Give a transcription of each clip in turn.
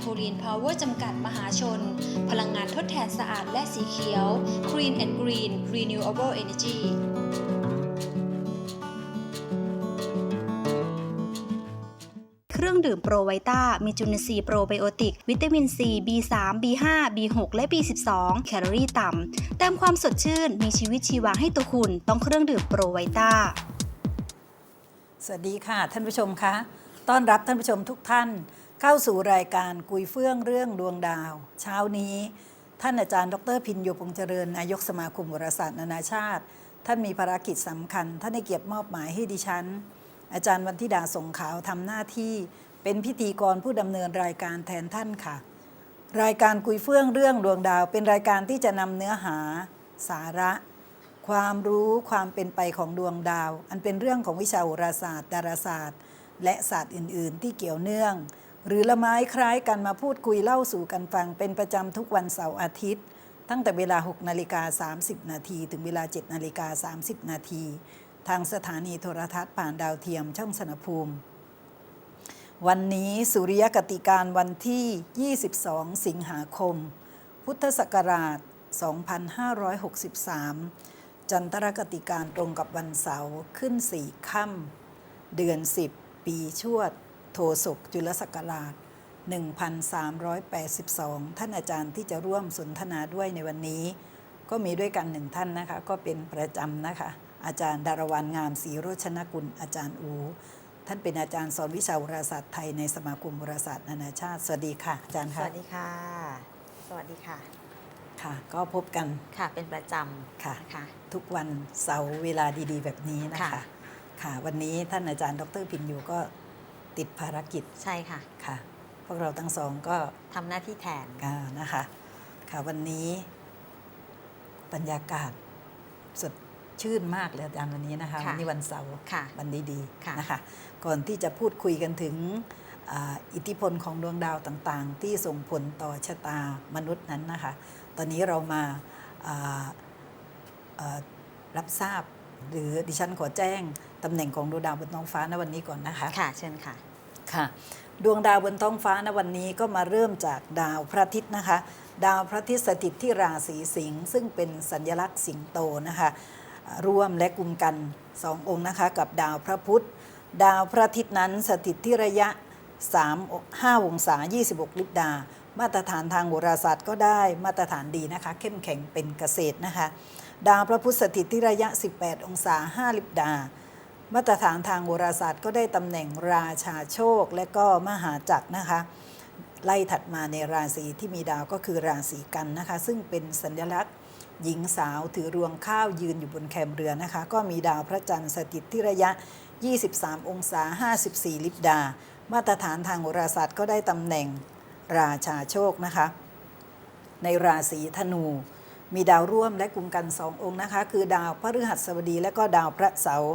โทลีนพาวเวอร์จำกัดมหาชน พลังงานทดแทนสะอาดและสีเขียว Green and Green Renewable Energy เครื่องดื่มโปรไวต้ามีจุลินทรีย์โปรไบโอติก วิตามินซี B3 B5 B6 และ B12 แคลอรี่ต่ำเติมความสดชื่น มีชีวิตชีวาให้ตัวคุณ ต้องเครื่องดื่มโปรไวต้า สวัสดีค่ะ ท่านผู้ชมคะ ต้อนรับท่านผู้ชมทุกท่าน เข้าสู่รายการกุยเฟื่องเรื่องดวงดาว เช้านี้ ท่านอาจารย์ดรพินโยพงษ์เจริญ นายกสมาคมวรศาสตร์นานาชาติ ท่านมีภารกิจสำคัญ ท่านได้เกียรติมอบหมายให้ดิฉัน อาจารย์วันธิดาสงขาวทำหน้าที่ เป็นพิธีกรผู้ดำเนินรายการแทนท่านค่ะ รายการกุยเฟื่องเรื่องดวงดาว เป็นรายการที่จะนำเนื้อหา สาระ ความรู้ความเป็นไปของดวงดาว อันเป็นเรื่องของวิชาโหราศาสตร์ ดาราศาสตร์ และศาสตร์อื่น ๆ ที่เกี่ยวเนื่อง หรือละไม้คล้ายกันมาพูดคุยเล่าสู่กันฟัง เป็นประจำทุกวันเสาร์อาทิตย์ ตั้งแต่เวลา 6 นาฬิกา 30 นาที ถึงเวลา 7 นาฬิกา 30 นาที ทางสถานีโทรทัศน์ผ่านดาวเทียมช่องสนภูมิ วันนี้สุริยกติการวันที่ 22 สิงหาคม พุทธศักราช 2563 จันทรคติการตรงกับวันเสาร์ขึ้นสี่ค่ำเดือน 10 ปีชวด โทศกจุลศักราช 1382 ท่านอาจารย์ที่จะร่วมสนทนาด้วยในวันนี้ ก็มีด้วยกันหนึ่งท่านนะคะ ก็เป็นประจำนะคะ อาจารย์ดารวันงามศรีโรชนกุลอาจารย์อู ท่านเป็นอาจารย์สอนวิชาโหราศาสตร์ไทยในสมาคมโหราศาสตร์นานาชาติ สวัสดีค่ะ อาจารย์สค่ะวัสดีค่ะ สวัสดีค่ะ ค่ะ ก็พบกัน ค่ะ เป็นประจำค่ะค่ะทุกวันเสาร์เวลาดีๆ แบบนี้นะคะ ค่ะค่ะวันนี้ท่านอาจารย์ดรพินยูก็ ติดภารกิจใช่ค่ะค่ะ พวกเราทั้งสองก็ทำหน้าที่แทนอ่านะคะค่ะวันนี้บรรยากาศสดชื่นมากเลยอาจารย์วันนี้นะคะค่ะวันนี้วันเสาร์ค่ะวันดีค่ะๆนะคะก่อนที่จะพูดคุยกันถึงอ่าอิทธิพลของดวงดาวต่างๆ ที่ส่งผลต่อชะตามนุษย์นั้นนะคะ ตอนนี้เรามาอ่าเอ่อรับทราบหรือดิฉันขอแจ้ง ตำแหน่งของดวงดาวบนท้องฟ้าณวันนี้ก่อนนะคะ ค่ะ เชิญค่ะ ค่ะ ดวงดาวบนท้องฟ้าณวันนี้ก็มาเริ่มจากดาวพระอาทิตย์นะคะ ดาวพระอาทิตย์สถิตที่ราศีสิงห์ซึ่งเป็นสัญลักษณ์สิงโตนะคะอ่าร่วมและกลุ่มกันสององค์นะคะ กับดาวพระพุธ ดาวพระอาทิตย์นั้นสถิตที่ระยะ 3 5องศา 26 ลิบดา มาตรฐานทางโหราศาสตร์ก็ได้มาตรฐานดีนะคะ เข้มแข็งเป็นเกษตรนะคะ ดาวพระพุธสถิตที่ระยะ 18 องศา 5 ลิบดา มาตรฐานทางโหราศาสตร์ก็ได้ตำแหน่งราชาโชค และก็มหาจักรนะคะ ไล่ถัดมาในราศีที่มีดาวก็คือราศีกันนะคะ ซึ่งเป็นสัญลักษณ์หญิงสาวถือรวงข้าวยืนอยู่บนแคมเรือนะคะ ก็มีดาวพระจันทร์สถิตที่ระยะ 23 องศา 54 ลิบดา มาตรฐานทางโหราศาสตร์ก็ได้ตำแหน่งราชาโชคนะคะ ในราศีธนู มีดาวร่วมและกลุ่มกันสององค์นะคะ คือดาวพฤหัสบดีและก็ดาวพระเสาร์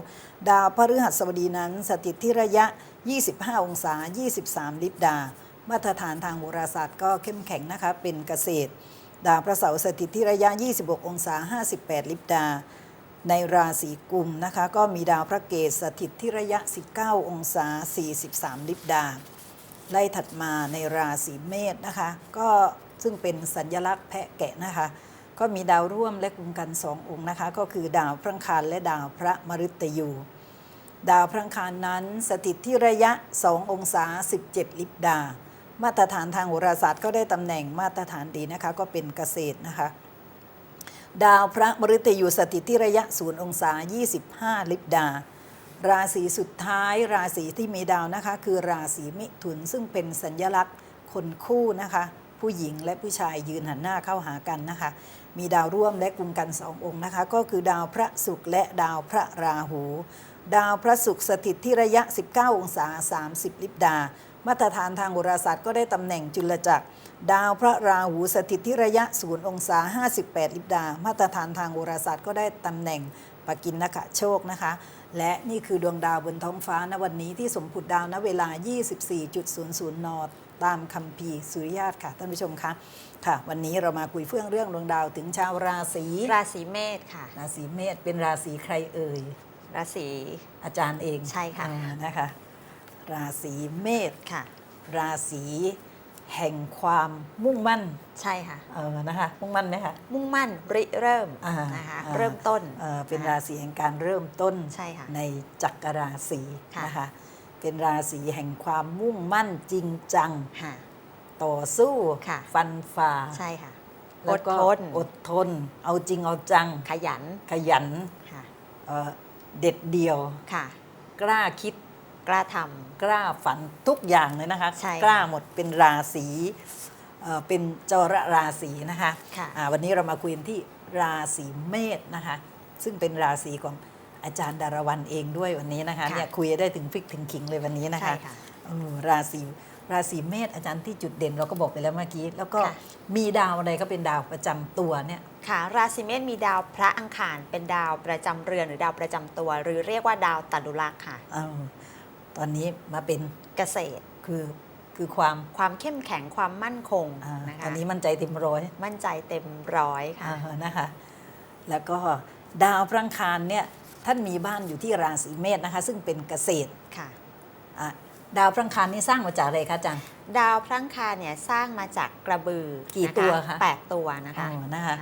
ดาวพฤหัสบดีนั้นสถิตที่ระยะ 25 องศา 23 ลิบดา มาตรฐานทางโหราศาสตร์ก็เข้มแข็งนะคะเป็นเกษตร ดาวพระเสาร์สถิตที่ระยะ 26 องศา 58 ลิบดา ในราศีกุมนะคะ ก็มีดาวพระเกศสถิตที่ระยะ 19 องศา 43 ลิบดาไล่ถัดมาในราศีเมษนะคะ ก็ซึ่งเป็นสัญลักษณ์แพะแกะนะคะ ก็มีดาวร่วมและกลุ่มกันสององค์นะคะ ก็คือดาวพระอังคารและดาวพระมฤตยู ดาวพระอังคารนั้นสถิตที่ระยะ 2 องศา 17 ลิบดา มาตรฐานทางโหราศาสตร์ก็ได้ตำแหน่งมาตรฐานดีนะคะ ก็เป็นเกษตรนะคะ ดาวพระมฤตยูสถิตที่ระยะ 0 องศา 25 ลิบดา ราศีสุดท้าย ราศีที่มีดาวนะคะ คือราศีมิถุนซึ่งเป็นสัญลักษณ์คนคู่นะคะผู้หญิงและผู้ชายยืนหันหน้าเข้าหากันนะคะ มีดาวร่วมและกลุ่มกันสององค์นะคะ ก็คือดาวพระศุกร์และดาวพระราหู ดาวพระศุกร์สถิตที่ระยะ 19 องศา 30 ลิบดา มาตรฐานทางโหราศาสตร์ก็ได้ตำแหน่งจุลจักร ดาวพระราหูสถิตที่ระยะ 0 องศา 58 ลิบดา มาตรฐานทางโหราศาสตร์ก็ได้ตำแหน่งปกินนกะโชคนะคะ และนี่คือดวงดาวบนท้องฟ้าณวันนี้ที่สมผุดดาวณเวลา 24.00 น ตามคัมภีร์สุริยาตค่ะท่านผู้ชมคะค่ะ วันนี้เรามาคุยเฟื่องเรื่องดวงดาวถึงชาวราศีราศีเมษค่ะ ราศีเมษเป็นราศีใครเอ่ยราศีอาจารย์เองใช่ค่ะอ่านะคะ ราศีเมษค่ะ ราศีแห่งความมุ่งมั่นใช่ค่ะเออนะคะมุ่งมั่นไหมคะมุ่งมั่นริเริ่มอ่านะคะอ่าเริ่มต้นเอ่อเป็นนะคะราศีแห่งการเริ่มต้นใช่ค่ะในจักรราศีค่ะนะคะ เป็นราศีแห่งความมุ่งมั่นจริงจัง ค่ะ ต่อสู้ค่ะ ฟันฝ่าใช่ค่ะ อแล้วดก็ทน อดทน เอาจริงเอาจัง ขยัน ขยันค่ะ เอ่อเด็ดเดี่ยว ค่ะ กล้าคิดกล้าท กล้าฝันทุกอย่างเลยนะคะ ใช่ค่ะกล้าหมดเป็นราศีเอ่อเป็นจรราศีนะคะค่ะอ่าวันนี้เรามาคุยกันที่ราศีเมษนะคะ ซึ่งเป็นราศีของ อาจารย์ดารวันเองด้วยวันนี้นะคะค่ะเนี่ยคุยได้ถึงพริกถึงขิงเลยวันนี้ำนะคะใช่ค่ะเออราศีราศีเมษอาจารย์ที่จุดเด่นเราก็บอกไปแล้วเมื่อกี้ แล้วก็ค่ะมีดาวอะไรก็เป็นดาวประจำตัวเนี่ยค่ะ ราศีเมษมีดาวพระอังคาร เป็นดาวประจำเรือนหรือดาวประจำตัว หรือเรียกว่าดาวตัดุลักษ์ค่ะเออตอนนี้มาเป็นเกษตรคือคือความความเข้มแข็งความมั่นคงอานะคะตอนนี้มั่นใจเต็มร้อย มั่นใจเต็มร้อยค่ะอ่านะคะ แล้วก็ดาวพระอังคารเนี่ย ท่านมีบ้านอยู่ที่ราศีเมษนะคะ ซึ่งเป็นเกษตรค่ะอะดาวพระอังคารนี่สร้างมาจากอะไรคะอาจารย์ดาวพระอังคารเนี่ยสร้างมาจากกระบือกี่นตัวคะแปดตัวนะคะอ๋อนะคะ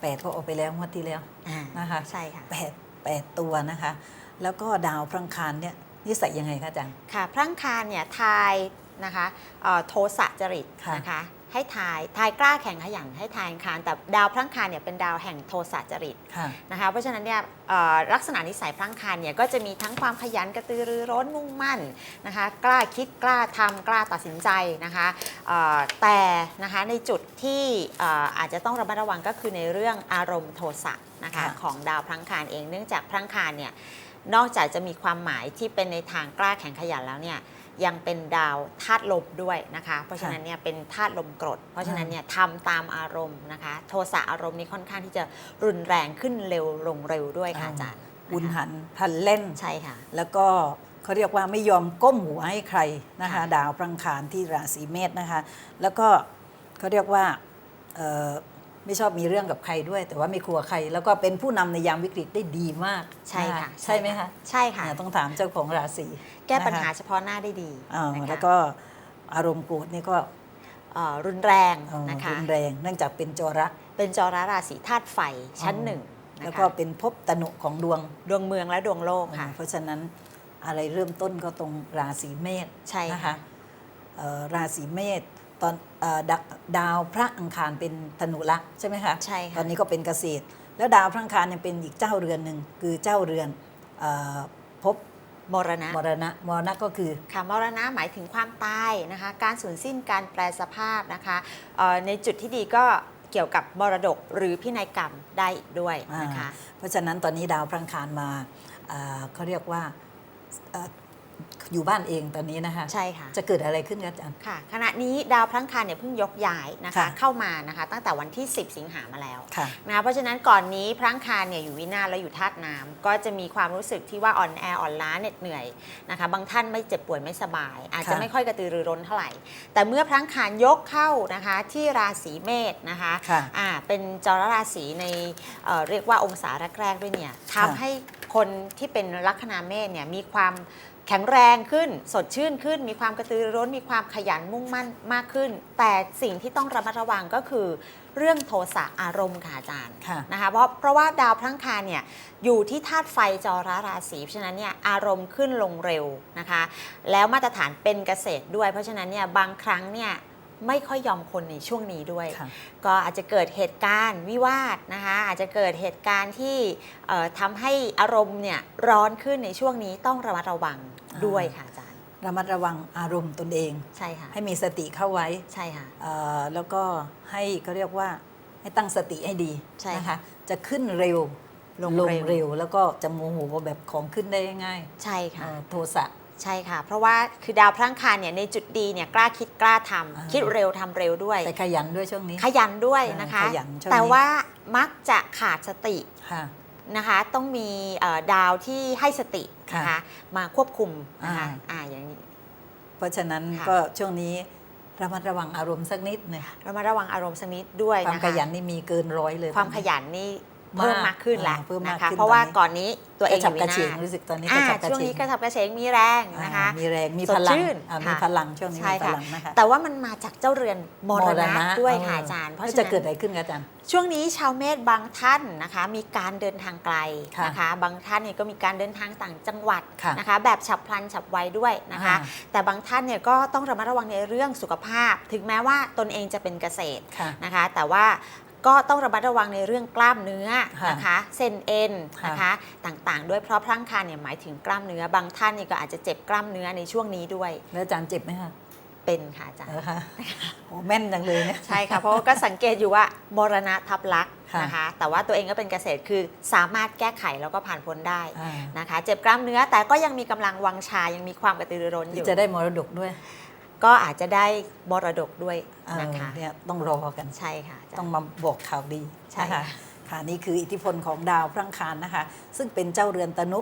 แปดก็ออกไปแล้วงวดที่แล้วอ่านะคะใช่ค่ะแปดแปดตัวนะคะ แล้วก็ดาวพระอังคารเนี่ยนิสัยยังไงคะอาจารย์ค่ะพระอังคารเนี่ยทายนะคะเอ่อโทสะจริตค่ะนะคะ ให้ทายทายกล้าแข่งขยันให้ทายอังคาร แต่ดาวพระอังคารเนี่ยเป็นดาวแห่งโทสะจริตค่ะนะคะเพราะฉะนั้นเนี่ยเอ่อลักษณะนิสัยพระอังคารเนี่ยก็จะมีทั้งความขยันกระตือรือร้นมุ่งมั่นนะคะกล้าคิดกล้าทำกล้าตัดสินใจนะคะเอ่อแต่นะคะในจุดที่เอ่ออาจจะต้องระมัดระวังก็คือในเรื่องอารมณ์โทสะนะคะค่ะของดาวพระอังคารเองเนื่องจากพระอังคารเนี่ยนอกจากจะมีความหมายที่เป็นในทางกล้าแข่งขยันแล้วเนี่ย ยังเป็นดาวธาตุลมด้วยนะคะ เพราะฉะนั้นเนี่ยเป็นธาตุลมกรด เพราะฉะนั้นเนี่ยทำตามอารมณ์นะคะ โทสะอารมณ์นี้ค่อนข้างที่จะรุนแรงขึ้นเร็วลงเร็วด้วยค่ะอาจารย์อุนหันพลันเล่นใช่ค่ะ แล้วก็เขาเรียกว่าไม่ยอมก้มหัวให้ใครนะคะค่ะดาวพระอังคารที่ราศีเมษนะคะ แล้วก็เขาเรียกว่าเอ่อ ไม่ชอบมีเรื่องกับใครด้วย แต่ว่าไม่กลัวใคร แล้วก็เป็นผู้นำในยามวิกฤตได้ดีมากใช่ค่ะนใช่ไหมคะใช่ค่ะอ่าต้องถามเจ้าของราศีแก้ปัญหานะคะเฉพาะหน้าได้ดีอ่านะคะแล้วก็อารมณ์โกรธนี่ก็เอ่อรุนแรงเอ่อนะคะรุนแรงเนื่องจากเป็นจระเป็นจอราราศีธาตุไฟชั้นหนึ่งนะคะแล้วก็เป็นภพตนุของดวงดวงเมืองและดวงโลกค่ะอ่าเพราะฉะนั้นอะไรเริ่มต้นก็ตรงราศีเมษใช่นะคะค่ะเอ่อราศีเมษ ตอนเออดาดาวพระอังคารเป็นธนุลักษ์ใช่ไหมคะใช่ค่ะ ตอนนี้ก็เป็นเกษตร แล้วดาวพระอังคารยังเป็นอีกเจ้าเรือนหนึ่งคือเจ้าเรือนเออภพมรณะมรณะมรณะก็คือ ค่ะมรณะหมายถึงความตายนะคะ การสูญสิ้นการแปลสภาพนะคะเอ่อในจุดที่ดีก็เกี่ยวกับมรดกหรือพินัยกรรมได้อีกด้วยนะคะอ่าเพราะฉะนั้นตอนนี้ดาวพระอังคารมาอ่าเขาเรียกว่าเอ่อ อยู่บ้านเองตอนนี้นะคะใช่ค่ะจะเกิดอะไรขึ้นครับอาจารย์ค่ะขณะนี้ดาวพระอังคารเนี่ยเพิ่งยกย้ายนะคะค่ะเข้ามานะคะ ตั้งแต่วันที่ 10 สิงหามาแล้วค่ะนะคะเพราะฉะนั้นก่อนนี้พระอังคารเนี่ยอยู่วินาศแล้วอยู่ธาตุน้ำก็จะมีความรู้สึกที่ว่าอ่อนแออ่อนล้าเหน็ดเหนื่อยนะคะบางท่านไม่เจ็บป่วยไม่สบาย อาจจะค่ะไม่ค่อยกระตือรือร้นเท่าไหร่ แต่เมื่อพระอังคารยกเข้านะคะ ที่ราศีเมษนะคะค่ะอ่าเป็นจรราศีในเอ่อเรียกว่าองศาแรกๆด้วยเนี่ยค่ะทำให้คนที่เป็นลัคนาเมษเนี่ยมีความ แข็งแรงขึ้น สดชื่นขึ้น มีความกระตือรือร้น มีความขยันมุ่งมั่นมากขึ้น แต่สิ่งที่ต้องระมัดระวังก็คือ เรื่องโทสะอารมณ์ค่ะอาจารย์ค่ะ นะคะเพราะเพราะว่าดาวพระอังคารเนี่ยอยู่ที่ธาตุไฟจรราศีเพราะฉะนั้นเนี่ยอารมณ์ขึ้นลงเร็วนะคะ แล้วมาตรฐานเป็นเกษตรด้วย เพราะฉะนั้นเนี่ยบางครั้งเนี่ย ไม่ค่อยยอมคนในช่วงนี้ด้วยค่ะก็อาจจะเกิดเหตุการณ์วิวาทนะคะอาจจะเกิดเหตุการณ์ที่เอ่อทำให้อารมณ์เนี่ยร้อนขึ้นในช่วงนี้ต้องระมัดระวังด้วยค่ะอาจารย์ ระมัดระวังอารมณ์ตนเองใช่ค่ะให้มีสติเข้าไว้ใช่ค่ะเอ่อแล้วก็ให้เขาเรียกว่าให้ตั้งสติให้ดีใช่นะคะจะขึ้นเร็วลงเร็วเร็วแล้วก็จะโมโหแบบของขึ้นได้ง่าย ใช่ๆค่ะเอ่อโทสะ ใช่ค่ะ เพราะว่าคือดาวพระอังคารเนี่ยในจุดดีเนี่ยกล้าคิดกล้าทำอ่า คิดเร็วทำเร็วด้วย แต่ขยันด้วยช่วงนี้ ขยันด้วยนะคะขยันช่วงนี้ แต่ว่ามักจะขาดสติค่ะ นะคะ ต้องมีเอ่อดาวที่ให้สตินะคะค่ะมาควบคุมนะคะอ่า อ่าอย่างนี้ เพราะฉะนั้นค่ะ ก็ช่วงนี้ระมัดระวังอารมณ์สักนิดหนึงเรามาระวังอารมณ์สักนิดด้วยความนะคะขยันนี่มีเกินร้อยเลยความขยันนี่ เพิ่มมากขึ้นแล้วอ่าเพิ่มมากนะคะขึ้นเพราะว่าตอนนี้ก่อนนี้ตัวเองกระฉับยู่กระเฉงวินาศรู้สึกตอนนี้กอ่าระฉับกระช่วงเฉนี้งกระฉับกระเฉงมีแรงนะคะอ่ามีแรงมีสพดลังชื่นอ่ามีค่ะพลังช่วงนี้ใช่มีพค่ะลังนะคะแต่ว่ามันมาจากเจ้าเรือนมรณะด้วยค่ะเอาจารย์เพแล้วราะจะฉะนั้นเกิดอะไรขึ้นคะอาจารย์ช่วงนี้ชาวเมษบางท่านนะคะ มีการเดินทางไกลค่ะนะคะ บางท่านเนี่ยก็มีการเดินทางต่างจังหวัดค่ะนะคะ แบบฉับพลันฉับไวด้วยนะคะอ่าแต่บางท่านเนี่ยก็ต้องระมัดระวังในเรื่องสุขภาพ ถึงแม้ว่าตนเองจะเป็นเกษตรค่ะนะคะ แต่ว่า ก็ต้องระมัดระวังในเรื่องกล้ามเนื้อค่ะนะคะเส้นเอ็นค่ะนะคะต่างๆ ด้วยเพราะพลังคานเนี่ยหมายถึงกล้ามเนื้อบางท่านนี่ก็อาจจะเจ็บกล้ามเนื้อในช่วงนี้ด้วย แล้วอาจารย์เจ็บไหมคะเป็นค่ะอาจารย์เหรอคะโอ้แม่นจังเลยเนี่ยใช่ค่ะเพราะว่าก็สังเกตอยู่ว่ามรณะทับลักษณ์ค่ะนะคะแต่ว่าตัวเองก็เป็นเกษตรคือสามารถแก้ไขแล้วก็ผ่านพ้นได้อ่านะคะ เจ็บกล้ามเนื้อแต่ก็ยังมีกำลังวังชายังมีความกระตือรือร้นอยู่จะได้มรดกด้วย ก็อาจจะได้มรดกด้วยเออนะคะเนี่ยต้องรอกันใช่ค่ะอาจารย์ต้องมาบอกข่าวดีใช่นะค่ะคะค่ะนี่คืออิทธิพลของดาวพระอังคารนะคะ ซึ่งเป็นเจ้าเรือนตนุ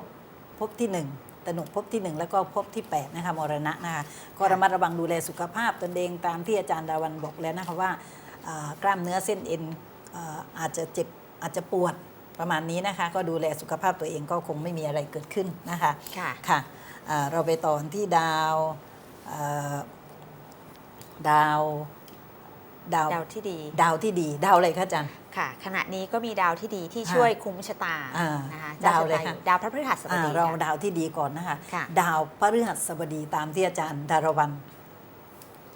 ภพที่หนึ่งตนุภพที่หนึ่งแล้วก็ภพที่แปดนะคะมรณะนะคะก็ระมัดระวังดูแลสุขภาพตนเองตามที่อาจารย์ดาวันบอกแล้วนะคะว่าอ่ากล้ามเนื้อเส้นเอ็นอ่าอาจจะเจ็บอาจจะปวดประมาณนี้นะคะ ก็ดูแลสุขภาพตัวเองก็คงไม่มีอะไรเกิดขึ้นนะคะค่ะค่ะอ่าเราไปต่อที่ดาวเอ่อ ดาว ดาวดาวที่ดี ดาวที่ดี ดาวอะไรคะอาจารย์ ค่ะ ขณะนี้ก็มีดาวที่ดีที่ค่ะช่วยคุ้มชะตาอ่านะคะดาวอะไรชตคะดาวพระพฤหัสบอ่าดีเราค่ะดาวที่ดีก่อนนะคะค่ะดาวพฤหัสบดีตามที่อาจารย์ดารวัน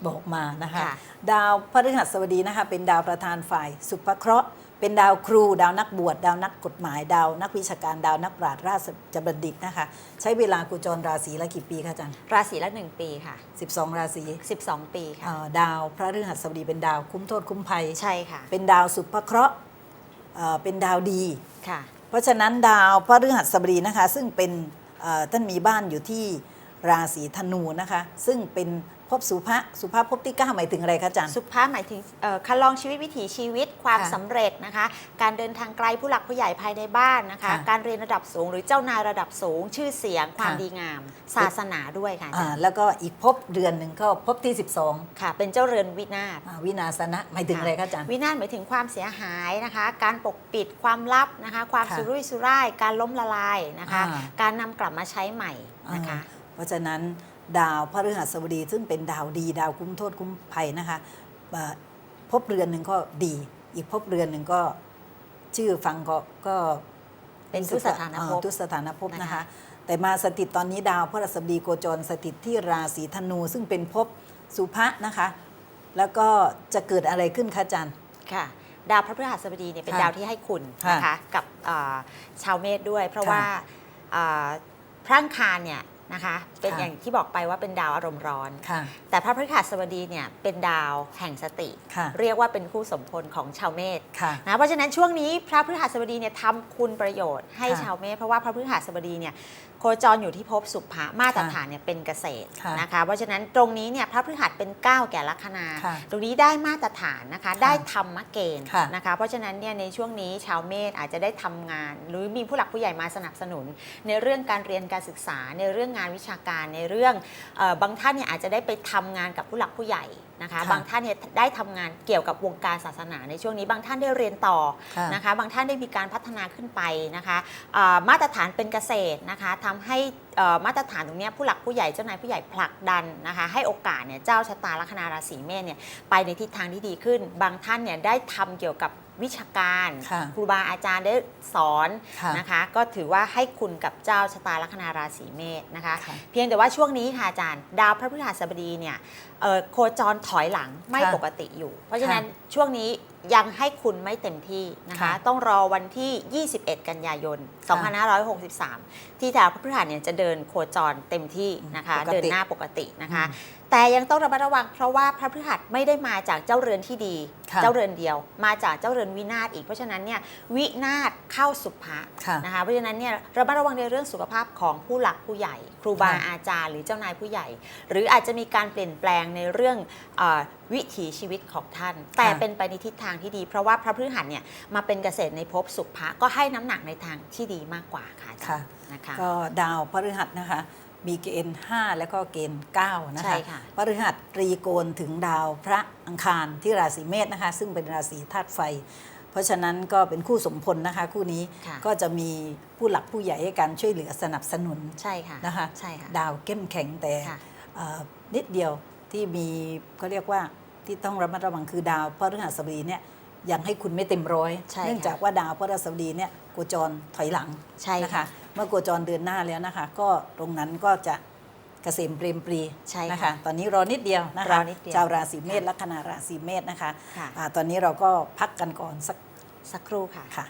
บอกมานะคะค่ะดาวพฤหัสบดีนะคะเป็นดาวประธานฝ่ายสุภเคราะห์ เป็นดาวครู ดาวนักบวชดาวนักกฎหมาย ดาวนักวิชาการดาวนักปราชญ์ราชบัณฑิตนะคะ ใช้เวลากุจรราศีละกี่ปีคะอาจารย์ราศีละหนึ่งปีค่ะ 12 ราศี12 ปีค่ะอ่าดาวพระฤหัสบดีเป็นดาวคุ้มโทษคุ้มภัย ใช่ค่ะเป็นดาวสุภเคราะห์เอ่อเป็นดาวดี ค่ะ เพราะฉะนั้นดาวพฤหัสบดีนะคะ ซึ่งเป็นเอ่อท่านมีบ้านอยู่ที่ราศีธนูนะคะ ซึ่งเป็น ภพสุภะสุภาพภพที่9หมายถึงอะไรคะอาจารย์ สุภาพหมายถึงเอ่อคันลองชีวิตวิถีชีวิตความค่ะสำเร็จนะคะ การเดินทางไกลผู้หลักผู้ใหญ่ภายในบ้านนะคะ ค่ะการเรียนระดับสูง หรือเจ้านายระดับสูง ชื่อเสียง ความค่ะ ดีงาม ศาสนาด้วยค่ะอาอ่าจารย์แล้วก็อีกภพเดือนหนึ่งก็ภพที่ 12ค่ะ เป็นเจ้าเรือนวินาศ อ่าวินาสนะหมายถึงอะไรคะอาจารย์ วินาศหมายถึงความเสียหายนะคะ การปกปิดความลับนะคะ ความค่ะสุรุ่ยสุร่าย การล้มละลายนะคะ อ่า การนำกลับมาใช้ใหม่นะคะ อ่าเพราะฉะนั้น ดาวพฤหัสบดี ซึ่งเป็นดาวดี ดาวคุ้มโทษคุ้มภัยนะคะเอ่อภพเรือนหนึ่งก็ดี อีกภพเรือนหนึ่งก็ชื่อฟังก็ก็เป็นทุสถานภพอ่ทุสถานภพนะนะคะคะ แต่มาสถิตตอนนี้ดาวพฤหัสบดีโคจรสถิตที่ราศีธนู ซึ่งเป็นภพสุภะนะคะ แล้วก็จะเกิดอะไรขึ้นคะอาจารย์ค่ะ ดาวพระพฤหัสบดีเนี่ยเป็นค่ะดาวที่ให้คุณค่ะนะคะกับอ่าชาวเมษด้วย เพราะค่ะว่าอ่าพระอังคารเนี่ยนะคะเป็นค่ะอย่างที่บอกไปว่าเป็นดาวอารมณ์ร้อนค่ะแต่พระพฤหัสบดีเนี่ยเป็นดาวแห่งสติค่ะเรียกว่าเป็นคู่สมพลของชาวเมษค่ะนะเพราะฉะนั้นช่วงนี้พระพฤหัสบดีเนี่ยทำคุณประโยชน์ให้ค่ะชาวเมษเพราะว่าพระพฤหัสบดีเนี่ยโคจรอยู่ที่ภพสุภะมาตรฐานเนี่ยเป็นเกษตรค่ะนะคะเพราะฉะนั้นตรงนี้เนี่ยพระพฤหัสเป็นเก้าแก่ลัคนาค่ะตรงนี้ได้มาตรฐานนะคะได้ธรรมเกณฑ์ค่ะนะคะเพราะฉะนั้นเนี่ยในช่วงนี้ชาวเมษอาจจะได้ทำงาน หรือมีผู้หลักผู้ใหญ่มาสนับสนุน ในเรื่องการเรียนการศึกษาในเรื่องงานวิชาการในเรื่องบางท่านเนี่ยอาจจะได้ไปทำงานกับผู้หลักผู้ใหญ่ นะคะค่ะบางท่านเนี่ยได้ทำงานเกี่ยวกับวงการศาสนาในช่วงนี้ บางท่านได้เรียนต่อค่ะนะคะ บางท่านได้มีการพัฒนาขึ้นไปนะคะอ่ามาตรฐานเป็นเกษตรนะคะทำให้เอ่อมาตรฐานตรงเนี้ยผู้หลักผู้ใหญ่เจ้านายผู้ใหญ่ผลักดันนะคะ ให้โอกาสเนี่ยเจ้าชะตาลัคนาราศีเมษเนี่ยไปในทิศทางที่ดีขึ้น บางท่านเนี่ยได้ทำเกี่ยวกับวิชาการค่ะครูบาอาจารย์ได้สอนค่ะนะคะ ก็ถือว่าให้คุณกับเจ้าชะตาลัคนาราศีเมษนะคะค่ะเพียงแต่ว่าช่วงนี้ค่ะอาจารย์ ดาวพระพฤหัสบดีเนี่ยเอ่อ โคจรถอยหลังไม่ค่ะปกติอยู่ เพราะฉะนั้นช่วงนี้ยังให้คุณไม่เต็มที่นะคะค่ะต้องรอวันที่ 21 กันยายนค่ะ2563 ที่ดาวพระพฤหัสเนี่ยจะเดินโคจรเต็มที่นะคะปกติเดินหน้าปกตินะคะอืม แต่ยังต้องระมัดระวังเพราะว่าพระพฤหัสไม่ได้มาจากเจ้าเรือนที่ดีค่ะเจ้าเรือนเดียว มาจากเจ้าเรือนวินาศอีกเพราะฉะนั้นเนี่ยวินาศเข้าสุภะค่ะนะคะเพราะฉะนั้นเนี่ยระมัดระวังในเรื่องสุขภาพของผู้หลักผู้ใหญ่ ครูบาค่ะอาจารย์หรือเจ้านายผู้ใหญ่ หรืออาจจะมีการเปลี่ยนแปลงในเรื่องเออวิถีชีวิตของท่าน แต่เป็นไปในทิศทางที่ดี เพราะว่าพระพฤหัสเนี่ยมาเป็นเกษตรในภพสุภะก็ให้น้ำหนักในทางที่ดีมากกว่าค่ะอาจารย์นะคะก็ดาวพฤหัสนะคะ มีเกณฑ์ 5 แล้วก็เกณฑ์ 9 นะใช่คะค่ะพฤหัสตรีโกณถึงดาวพระอังคารที่ราศีเมษนะคะ ซึ่งเป็นราศีธาตุไฟ เพราะฉะนั้นก็เป็นคู่สมพลนะคะ คู่นี้ค่ะก็จะมีผู้หลักผู้ใหญ่ให้การช่วยเหลือสนับสนุนใช่ค่ะนะคะใช่ค่ะดาวเข้มแข็งแต่ค่ะเอ่อนิดเดียวที่มีเขาเรียกว่าที่ต้องระมัดระวังคือดาวพฤหัสบดีเนี่ยยังให้คุณไม่เต็มร้อยใช่ค่ะเนื่องจากว่าดาวพฤหัสบดีเนี่ยโคจรถอยหลังใช่นะค่ะคะเมื่อโคจรเดือนหน้าแล้วนะคะ ก็ตรงนั้นก็จะเกษมเปรมปรีใช่ค่ะนะคะ ตอนนี้รอนิดเดียวนะรคะอนิดเดียวชาวราศีเมษลัคนาราศีเมษนะคะค่ะ อ่าตอนนี้เราก็พักกันก่อนสักสักครู่ค่ะ ค่ะ